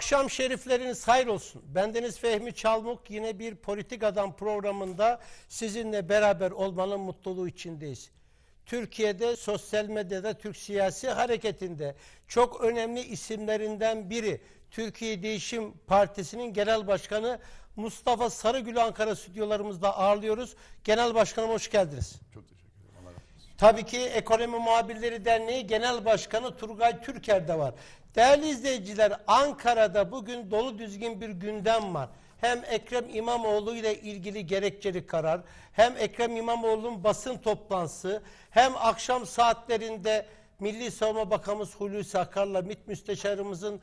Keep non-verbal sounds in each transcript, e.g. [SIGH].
Akşam şerifleriniz hayır olsun. Bendeniz Fehmi Çalmuk yine bir Politik Adam programında sizinle beraber olmanın mutluluğu içindeyiz. Türkiye'de sosyal medyada Türk siyasi hareketinde çok önemli isimlerinden biri Türkiye Değişim Partisi'nin genel başkanı Mustafa Sarıgül Ankara stüdyolarımızda ağırlıyoruz. Genel başkanım hoş geldiniz. Çok teşekkür Tabii ki Ekonomi Muhabirleri Derneği Genel Başkanı Turgay Türker de var. Değerli izleyiciler Ankara'da bugün dolu düzgün bir gündem var. Hem Ekrem İmamoğlu ile ilgili gerekçeli karar, hem Ekrem İmamoğlu'nun basın toplantısı, hem akşam saatlerinde Milli Savunma Bakanımız Hulusi Akar'la MİT Müsteşarımızın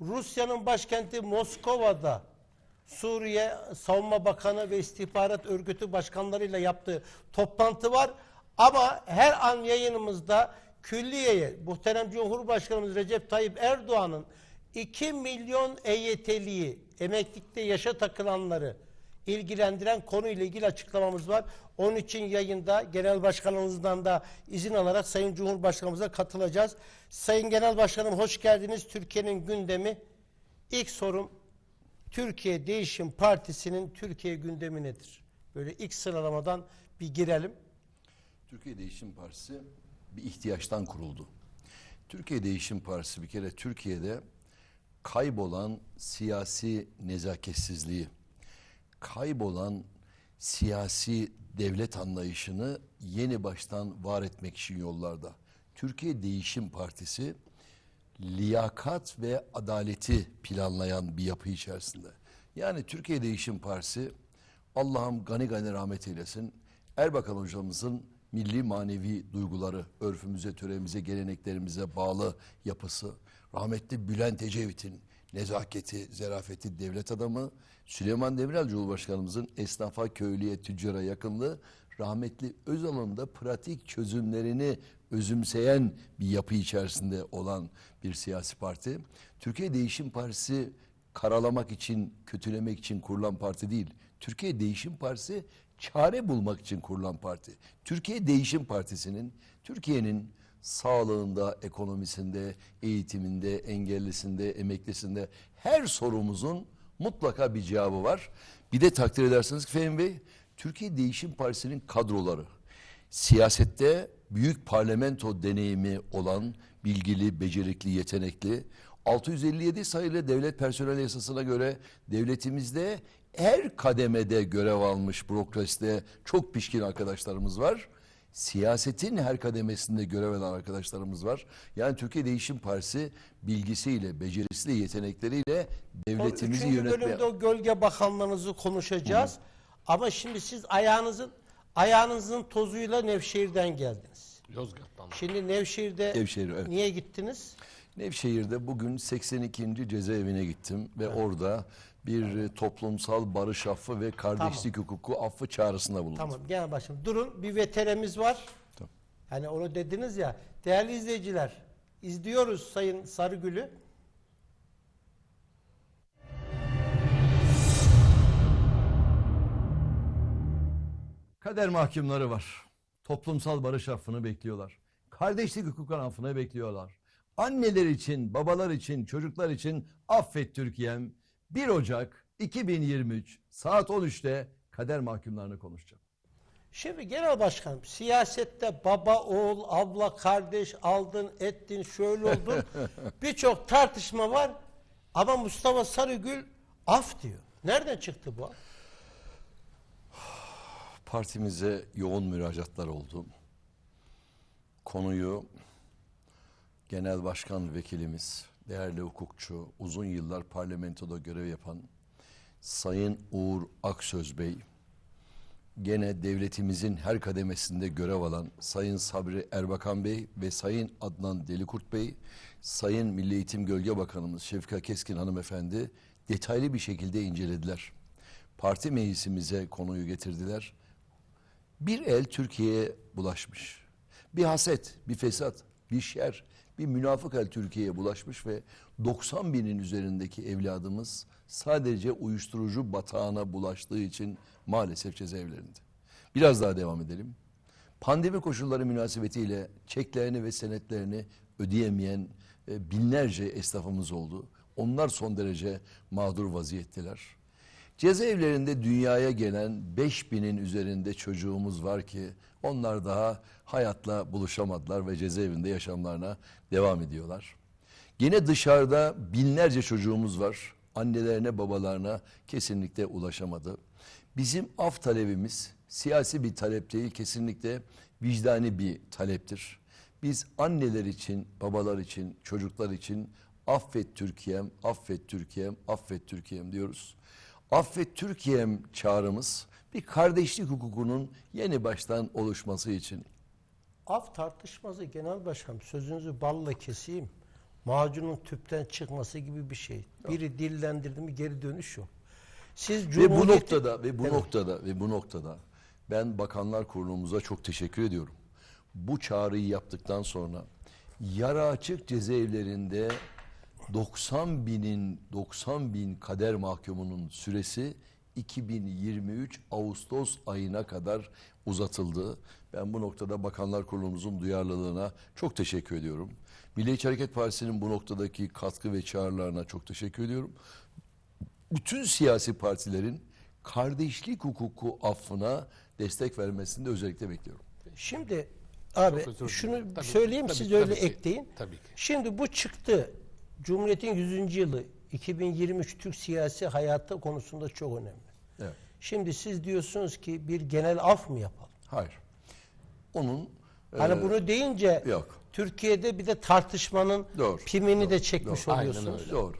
Rusya'nın başkenti Moskova'da Suriye Savunma Bakanı ve İstihbarat Örgütü başkanlarıyla yaptığı toplantı var. Ama her an yayınımızda külliyeye muhterem Cumhurbaşkanımız Recep Tayyip Erdoğan'ın 2 milyon EYT'liyi emeklilikte yaşa takılanları ilgilendiren konuyla ilgili açıklamamız var. Onun için yayında genel başkanımızdan da izin alarak Sayın Cumhurbaşkanımıza katılacağız. Sayın Genel Başkanım hoş geldiniz. Türkiye'nin gündemi. İlk sorum Türkiye Değişim Partisi'nin Türkiye gündemi nedir? Böyle ilk sıralamadan bir girelim. Türkiye Değişim Partisi bir ihtiyaçtan kuruldu. Türkiye Değişim Partisi bir kere Türkiye'de kaybolan siyasi nezaketsizliği, kaybolan siyasi devlet anlayışını yeni baştan var etmek için yollarda. Türkiye Değişim Partisi liyakat ve adaleti planlayan bir yapı içerisinde. Yani Türkiye Değişim Partisi Allah'ım gani gani rahmet eylesin. Erbakan hocamızın milli manevi duyguları, örfümüze, töremize, geleneklerimize bağlı yapısı, rahmetli Bülent Ecevit'in nezaketi, zerafeti, devlet adamı, Süleyman Demirel Cumhurbaşkanımızın esnafa, köylüye, tüccara yakınlığı, rahmetli Özal'ın da pratik çözümlerini özümseyen bir yapı içerisinde olan bir siyasi parti. Türkiye Değişim Partisi karalamak için, kötülemek için kurulan parti değil. Türkiye Değişim Partisi çare bulmak için kurulan parti. Türkiye Değişim Partisi'nin Türkiye'nin sağlığında, ekonomisinde, eğitiminde, engellisinde, emeklisinde her sorumuzun mutlaka bir cevabı var. Bir de takdir edersiniz ki Fehmi Bey, Türkiye Değişim Partisi'nin kadroları siyasette büyük parlamento deneyimi olan bilgili, becerikli, yetenekli 657 sayılı devlet personel yasasına göre devletimizde her kademede görev almış bürokraside çok pişkin arkadaşlarımız var. Siyasetin her kademesinde görev alan arkadaşlarımız var. Yani Türkiye Değişim Partisi bilgisiyle, becerisiyle, yetenekleriyle devletimizi Üçüncü yönetmeye... bölümde o gölge bakanlığınızı konuşacağız. Ama şimdi siz ayağınızın ayağınızın tozuyla Nevşehir'den geldiniz. Yozgat'tan. Şimdi Nevşehir'de Nevşehir, evet. niye gittiniz? Nevşehir'de bugün 82. cezaevine gittim ve orada bir e, toplumsal barış affı ve kardeşlik hukuku affı çağrısında bulundum. Tamam genel başkanım. Durun bir veteremiz var. Tamam. Hani onu dediniz ya. Değerli izleyiciler izliyoruz Sayın Sarıgül'ü. Kader mahkumları var. Toplumsal barış affını bekliyorlar. Kardeşlik hukuk affını bekliyorlar. Anneler için, babalar için, çocuklar için affet Türkiye'm. 1 Ocak 2023 saat 13'te kader mahkumlarını konuşacağım. Şimdi genel başkanım siyasette baba, oğul, abla, kardeş aldın, ettin, şöyle oldun. [LAUGHS] Birçok tartışma var. Ama Mustafa Sarıgül af diyor. Nereden çıktı bu? af? Partimize yoğun müracaatlar oldu. Konuyu Genel Başkan Vekilimiz, değerli hukukçu, uzun yıllar parlamentoda görev yapan Sayın Uğur Aksöz Bey, gene devletimizin her kademesinde görev alan Sayın Sabri Erbakan Bey ve Sayın Adnan Delikurt Bey, Sayın Milli Eğitim Gölge Bakanımız Şefika Keskin Hanımefendi detaylı bir şekilde incelediler. Parti meclisimize konuyu getirdiler. Bir el Türkiye'ye bulaşmış. Bir haset, bir fesat, bir şer, bir münafık el Türkiye'ye bulaşmış ve 90 binin üzerindeki evladımız sadece uyuşturucu batağına bulaştığı için maalesef cezaevlerinde. Biraz daha devam edelim. Pandemi koşulları münasebetiyle çeklerini ve senetlerini ödeyemeyen e, binlerce esnafımız oldu. Onlar son derece mağdur vaziyetteler. Cezaevlerinde dünyaya gelen 5000'in üzerinde çocuğumuz var ki onlar daha hayatla buluşamadılar ve cezaevinde yaşamlarına devam ediyorlar. Yine dışarıda binlerce çocuğumuz var. Annelerine, babalarına kesinlikle ulaşamadı. Bizim af talebimiz siyasi bir talep değil, kesinlikle vicdani bir taleptir. Biz anneler için, babalar için, çocuklar için affet Türkiye'm, affet Türkiye'm, affet Türkiye'm diyoruz. Affet Türkiye'm çağrımız bir kardeşlik hukukunun yeni baştan oluşması için. Af tartışması genel başkanım sözünüzü balla keseyim. Macunun tüpten çıkması gibi bir şey. Biri dillendirdi mi geri dönüş yok. Siz Ve bu Cumhuriyeti- noktada ve bu Evet. noktada ve bu noktada ben Bakanlar Kurulumuza çok teşekkür ediyorum. Bu çağrıyı yaptıktan sonra yara açık cezaevlerinde 90 binin 90 bin kader mahkumunun süresi 2023 Ağustos ayına kadar uzatıldı. Ben bu noktada Bakanlar Kurulumuzun duyarlılığına çok teşekkür ediyorum. Milliyetçi Hareket Partisi'nin bu noktadaki katkı ve çağrılarına çok teşekkür ediyorum bütün siyasi partilerin kardeşlik hukuku affına destek vermesini de özellikle bekliyorum. Şimdi abi şunu. Tabii, söyleyeyim tabii, siz tabii öyle ki, ekleyin. tabii ki. Şimdi bu çıktı. Cumhuriyet'in 100. yılı 2023 Türk siyasi hayatı konusunda çok önemli. Evet. Şimdi siz diyorsunuz ki bir genel af mı yapalım? Hayır. Onun Hani e, bunu deyince yok. Türkiye'de bir de tartışmanın Doğru, pimini doğru, de çekmiş doğru. Aynen oluyorsunuz. Doğru.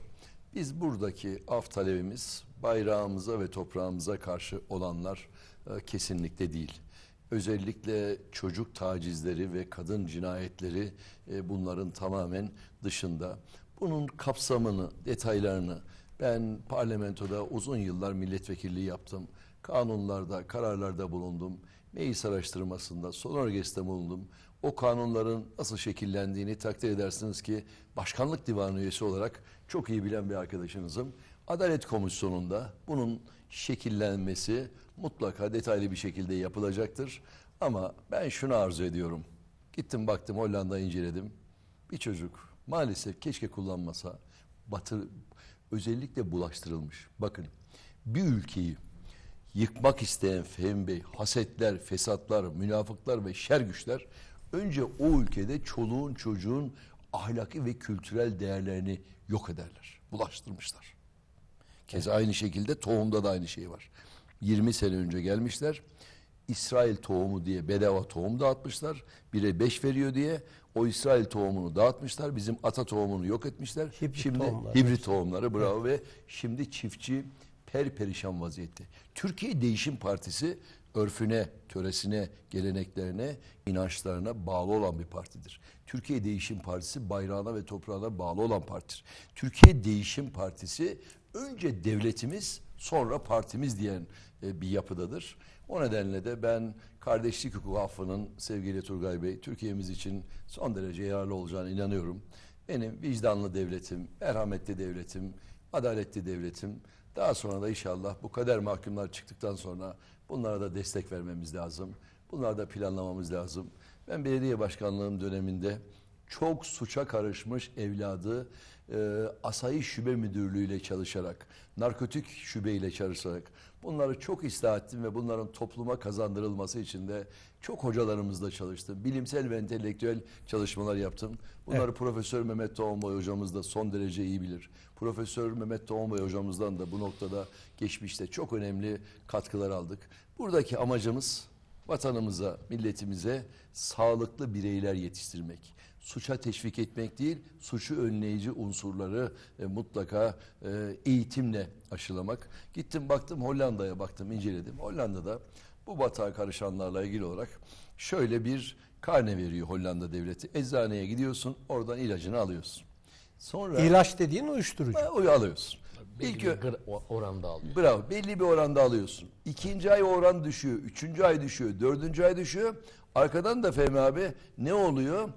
Biz buradaki af talebimiz bayrağımıza ve toprağımıza karşı olanlar e, kesinlikle değil. Özellikle çocuk tacizleri ve kadın cinayetleri e, bunların tamamen dışında. Bunun kapsamını, detaylarını ben parlamentoda uzun yıllar milletvekilliği yaptım. Kanunlarda, kararlarda bulundum. Meclis araştırmasında, son örgeste bulundum. O kanunların nasıl şekillendiğini takdir edersiniz ki başkanlık divanı üyesi olarak çok iyi bilen bir arkadaşınızım. Adalet Komisyonu'nda bunun şekillenmesi mutlaka detaylı bir şekilde yapılacaktır. Ama ben şunu arzu ediyorum. Gittim baktım Hollanda'yı inceledim. Bir çocuk maalesef keşke kullanmasa batı özellikle bulaştırılmış. Bakın bir ülkeyi yıkmak isteyen Fehmi Bey, hasetler, fesatlar, münafıklar ve şer güçler önce o ülkede çoluğun çocuğun ahlaki ve kültürel değerlerini yok ederler. Bulaştırmışlar. Keza aynı şekilde tohumda da aynı şey var. 20 sene önce gelmişler. İsrail tohumu diye bedava tohum dağıtmışlar. Bire beş veriyor diye o İsrail tohumunu dağıtmışlar. Bizim ata tohumunu yok etmişler. Hibrit şimdi tohumlar. hibrit tohumları bravo ve şimdi çiftçi perperişan vaziyette. Türkiye Değişim Partisi örfüne, töresine, geleneklerine, inançlarına bağlı olan bir partidir. Türkiye Değişim Partisi bayrağına ve toprağına bağlı olan partidir. Türkiye Değişim Partisi önce devletimiz sonra partimiz diyen e, bir yapıdadır. O nedenle de ben kardeşlik hukuku affının sevgili Turgay Bey Türkiye'miz için son derece yararlı olacağına inanıyorum. Benim vicdanlı devletim, merhametli devletim, adaletli devletim. Daha sonra da inşallah bu kader mahkumlar çıktıktan sonra bunlara da destek vermemiz lazım. Bunları da planlamamız lazım. Ben belediye başkanlığım döneminde çok suça karışmış evladı e, asayiş şube müdürlüğüyle çalışarak, narkotik şubeyle çalışarak bunları çok ıslah ettim ve bunların topluma kazandırılması için de çok hocalarımızla çalıştım. Bilimsel ve entelektüel çalışmalar yaptım. Bunları Profesör Mehmet Doğanbay hocamız da son derece iyi bilir. Profesör Mehmet Doğanbay hocamızdan da bu noktada geçmişte çok önemli katkılar aldık. Buradaki amacımız vatanımıza, milletimize sağlıklı bireyler yetiştirmek. Suça teşvik etmek değil, suçu önleyici unsurları e, mutlaka e, eğitimle aşılamak. Gittim baktım Hollanda'ya baktım, inceledim. Hollanda'da bu batağa karışanlarla ilgili olarak şöyle bir karne veriyor Hollanda devleti. Eczaneye gidiyorsun, oradan ilacını alıyorsun. Sonra İlaç dediğin uyuşturucu. e, o alıyorsun. Belli İlk bir oranda alıyor. Bravo. Belli bir oranda alıyorsun. İkinci ay oran düşüyor. Üçüncü ay düşüyor. Dördüncü ay düşüyor. Arkadan da Fehmi abi ne oluyor?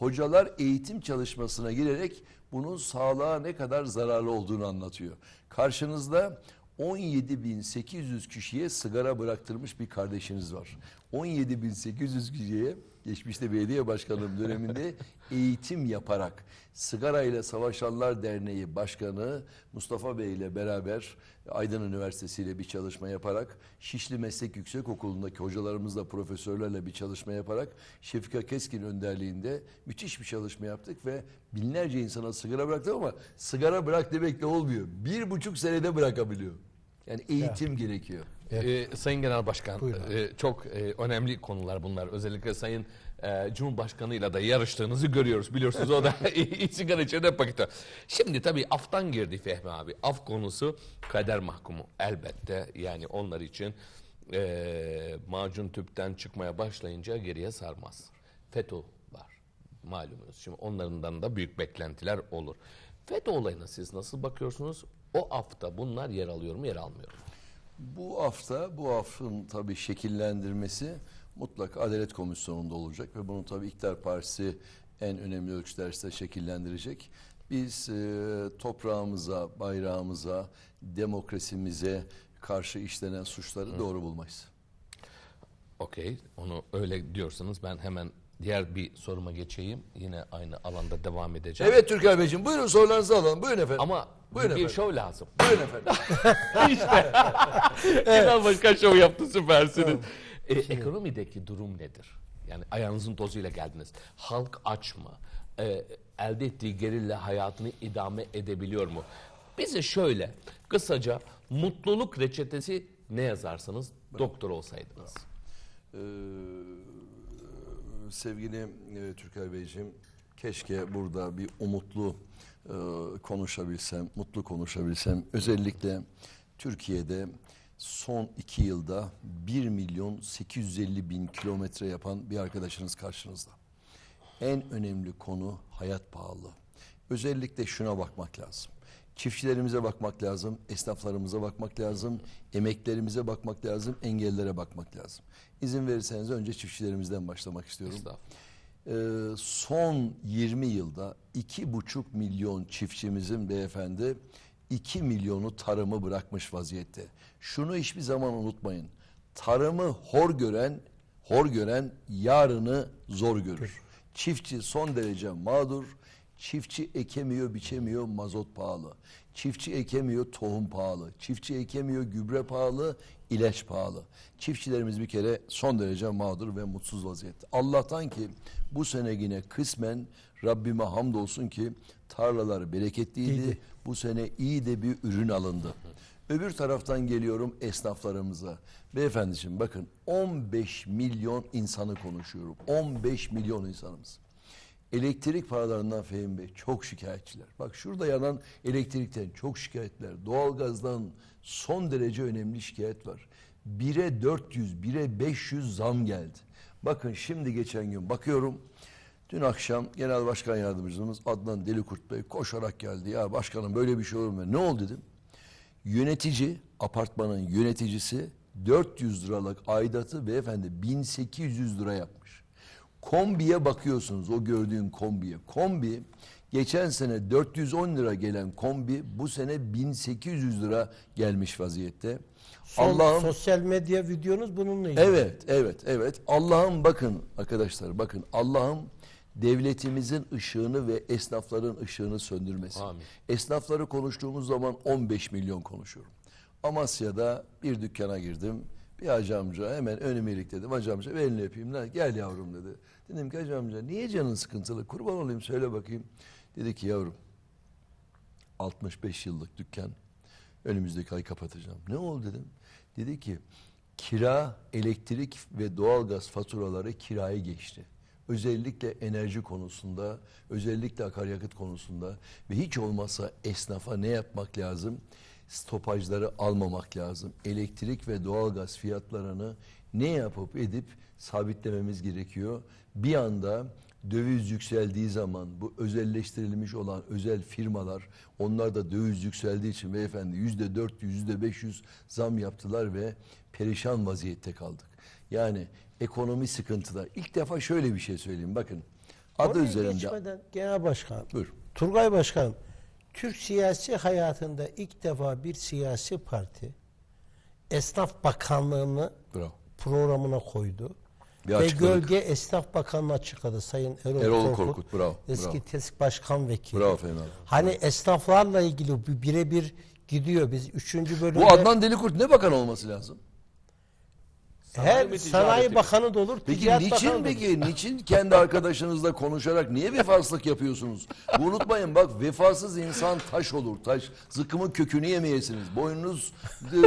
Hocalar eğitim çalışmasına girerek bunun sağlığa ne kadar zararlı olduğunu anlatıyor. Karşınızda 17.800 kişiye sigara bıraktırmış bir kardeşiniz var. 17.800 kişiye geçmişte belediye başkanlığım döneminde [LAUGHS] eğitim yaparak Sigarayla Savaşanlar Derneği Başkanı Mustafa Bey ile beraber Aydın Üniversitesi ile bir çalışma yaparak Şişli Meslek Yüksekokulu'ndaki hocalarımızla profesörlerle bir çalışma yaparak Şefika Keskin önderliğinde müthiş bir çalışma yaptık ve binlerce insana sigara bıraktık ama sigara bırak demekle olmuyor. Bir buçuk senede bırakabiliyor. Yani eğitim gerekiyor. Ee, Sayın Genel Başkan, e, çok e, önemli konular bunlar. Özellikle Sayın e, Cumhurbaşkanı'yla da yarıştığınızı görüyoruz. Biliyorsunuz o da [LAUGHS] [LAUGHS] sigara içinde paketi. Şimdi tabii aftan girdi Fehmi abi. Af konusu kader mahkumu elbette. Yani onlar için e, macun tüpten çıkmaya başlayınca geriye sarmaz. FETÖ var malumunuz. Şimdi onlarından da büyük beklentiler olur. FETÖ olayına siz nasıl bakıyorsunuz? O afta bunlar yer alıyor mu yer almıyor mu? Bu hafta bu affın tabii şekillendirmesi mutlaka Adalet Komisyonu'nda olacak ve bunu tabii İktidar Partisi en önemli ölçülerde şekillendirecek. Biz e, toprağımıza, bayrağımıza, demokrasimize karşı işlenen suçları doğru bulmayız. Okey, onu öyle diyorsanız ben hemen diğer bir soruma geçeyim. Yine aynı alanda devam edeceğim. Evet Türker Beyciğim buyurun sorularınızı alalım. Buyurun efendim. Ama Buyurun bir efendim. şov lazım. Buyurun efendim. [LAUGHS] Genel Başkan şov yaptı süpersiniz. E, ekonomideki durum nedir? Yani ayağınızın tozuyla geldiniz. Halk aç mı? E, elde ettiği gelirle hayatını idame edebiliyor mu? Bize şöyle kısaca mutluluk reçetesi ne yazarsanız doktor olsaydınız. Ee, sevgili e, Türker Beyciğim, keşke burada bir umutlu e, konuşabilsem, mutlu konuşabilsem. Özellikle Türkiye'de son iki yılda 1 milyon 850 bin kilometre yapan bir arkadaşınız karşınızda. En önemli konu hayat pahalı. Özellikle şuna bakmak lazım. Çiftçilerimize bakmak lazım, esnaflarımıza bakmak lazım, emeklerimize bakmak lazım, engellere bakmak lazım. İzin verirseniz önce çiftçilerimizden başlamak istiyorum. Ee, son 20 yılda iki buçuk milyon çiftçimizin beyefendi 2 milyonu tarımı bırakmış vaziyette. Şunu hiçbir zaman unutmayın. Tarımı hor gören, hor gören yarını zor görür. Çiftçi son derece mağdur. Çiftçi ekemiyor, biçemiyor, mazot pahalı. Çiftçi ekemiyor, tohum pahalı. Çiftçi ekemiyor, gübre pahalı, ilaç pahalı. Çiftçilerimiz bir kere son derece mağdur ve mutsuz vaziyette. Allah'tan ki bu sene yine kısmen Rabbime hamdolsun ki tarlalar bereketliydi. İyiydi. Bu sene iyi de bir ürün alındı. Öbür taraftan geliyorum esnaflarımıza. Beyefendiciğim bakın 15 milyon insanı konuşuyorum. 15 milyon insanımız. Elektrik paralarından Fehim Bey çok şikayetçiler. Bak şurada yanan elektrikten çok şikayetler. Doğalgazdan son derece önemli şikayet var. 1'e 400, 1'e 500 zam geldi. Bakın şimdi geçen gün bakıyorum. Dün akşam Genel Başkan Yardımcımız Adnan Delikurt Bey koşarak geldi. Ya başkanım böyle bir şey olur mu? Ne oldu dedim. Yönetici, apartmanın yöneticisi 400 liralık aidatı beyefendi 1800 lira yapmış. Kombiye bakıyorsunuz o gördüğün kombiye. Kombi geçen sene 410 lira gelen kombi bu sene 1800 lira gelmiş vaziyette. Allah'ım sosyal medya videonuz bununla ilgili. Evet, evet, evet. Allah'ım bakın arkadaşlar bakın Allah'ım devletimizin ışığını ve esnafların ışığını söndürmesin. Amin. Esnafları konuştuğumuz zaman 15 milyon konuşuyorum. Amasya'da bir dükkana girdim. Bir hacı hemen önüme ilik dedim. Hacı amca elini öpeyim. lan, Gel yavrum dedi. Dedim ki hacı niye canın sıkıntılı? Kurban olayım söyle bakayım. Dedi ki yavrum 65 yıllık dükkan. Önümüzdeki ay kapatacağım. Ne oldu dedim. Dedi ki kira, elektrik ve doğalgaz faturaları kiraya geçti. Özellikle enerji konusunda, özellikle akaryakıt konusunda ve hiç olmazsa esnafa ne yapmak lazım? Stopajları almamak lazım. Elektrik ve doğalgaz fiyatlarını ne yapıp edip sabitlememiz gerekiyor. Bir anda döviz yükseldiği zaman bu özelleştirilmiş olan özel firmalar onlar da döviz yükseldiği için beyefendi yüzde dört yüzde beş yüz zam yaptılar ve perişan vaziyette kaldık. Yani ekonomi sıkıntıda. İlk defa şöyle bir şey söyleyeyim bakın. Adı Oraya üzerinde. geçmeden Genel Başkan. Buyur. Turgay Başkanım, Türk siyasi hayatında ilk defa bir siyasi parti Esnaf Bakanlığı'nı Bravo. programına koydu. Bir Ve açıkladık. gölge Esnaf Bakanı'nı açıkladı Sayın Erol, Erol Korkut. Korkut, bravo, Eski bravo. TESK Başkan Vekili. Bravo Fehmi abi. Hani esnaflarla ilgili birebir gidiyor. Biz üçüncü bölümde Bu Adnan Delikurt ne bakan olması lazım? Sanayi her sanayi bakanı da olur, Peki ticaret niçin bakanı da olur. peki niçin kendi arkadaşınızla konuşarak niye vefasızlık yapıyorsunuz? Bu unutmayın bak vefasız insan taş olur taş. Zıkkımın kökünü yemeyesiniz. Boynunuz eee,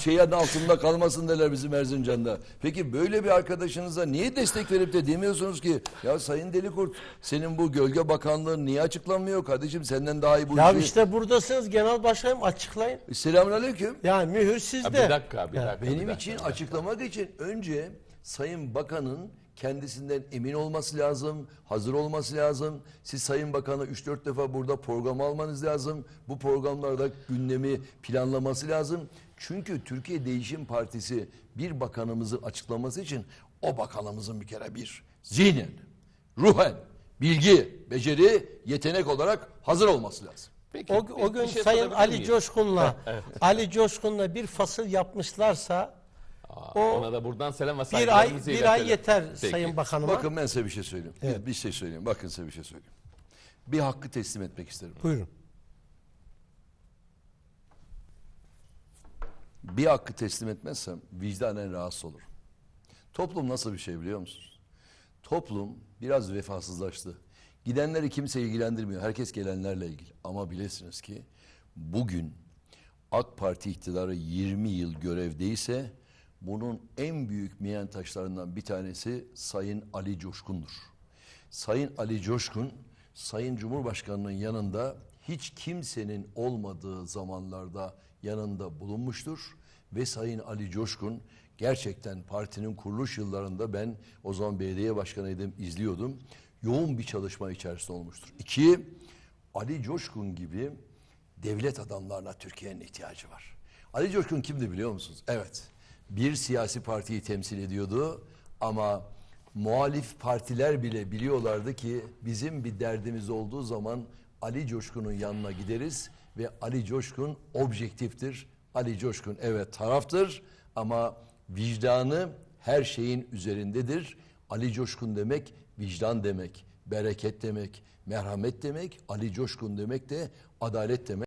şeyin altında kalmasın derler bizim Erzincan'da. Peki böyle bir arkadaşınıza niye destek verip de demiyorsunuz ki ya Sayın Delikurt senin bu gölge bakanlığın niye açıklanmıyor kardeşim senden daha iyi bu Ya işi. işte buradasınız genel başkanım açıklayın. Selamünaleyküm. Yani mühür Ha, sizde. bir dakika, bir dakika. bir Benim dakika. için açıklamak için önce Sayın Bakan'ın kendisinden emin olması lazım, hazır olması lazım. Siz Sayın Bakan'ı 3-4 defa burada program almanız lazım. Bu programlarda gündemi planlaması lazım. Çünkü Türkiye Değişim Partisi bir bakanımızın açıklaması için o bakanımızın bir kere bir zihnen, ruhen, bilgi, beceri, yetenek olarak hazır olması lazım. Peki, O, o gün şey Sayın Ali miyim? Coşkun'la [LAUGHS] Ali Coşkun'la bir fasıl yapmışlarsa Aa, o Ona da buradan selam ve bir ay bir ay yeter Peki. Sayın Bakanıma. Bakın ben size bir şey söyleyeyim. Bir- Bir şey söyleyeyim. Bakın size bir şey söyleyeyim. Bir hakkı teslim etmek isterim. Buyurun. Bir hakkı teslim etmezsem vicdanen rahatsız olurum. Toplum nasıl bir şey biliyor musunuz? Toplum biraz vefasızlaştı. Gidenleri kimse ilgilendirmiyor. Herkes gelenlerle ilgili. Ama bilesiniz ki bugün AK Parti iktidarı 20 yıl görevdeyse bunun en büyük miyen taşlarından bir tanesi Sayın Ali Coşkun'dur. Sayın Ali Coşkun, Sayın Cumhurbaşkanı'nın yanında hiç kimsenin olmadığı zamanlarda yanında bulunmuştur. Ve Sayın Ali Coşkun gerçekten partinin kuruluş yıllarında ben o zaman belediye başkanıydım, izliyordum. Yoğun bir çalışma içerisinde olmuştur. İki, Ali Coşkun gibi devlet adamlarına Türkiye'nin ihtiyacı var. Ali Coşkun kimdi biliyor musunuz? Evet, bir siyasi partiyi temsil ediyordu ama muhalif partiler bile biliyorlardı ki bizim bir derdimiz olduğu zaman Ali Coşkun'un yanına gideriz ve Ali Coşkun objektiftir. Ali Coşkun evet taraftır ama vicdanı her şeyin üzerindedir. Ali Coşkun demek vicdan demek, bereket demek, merhamet demek, Ali Coşkun demek de adalet demek.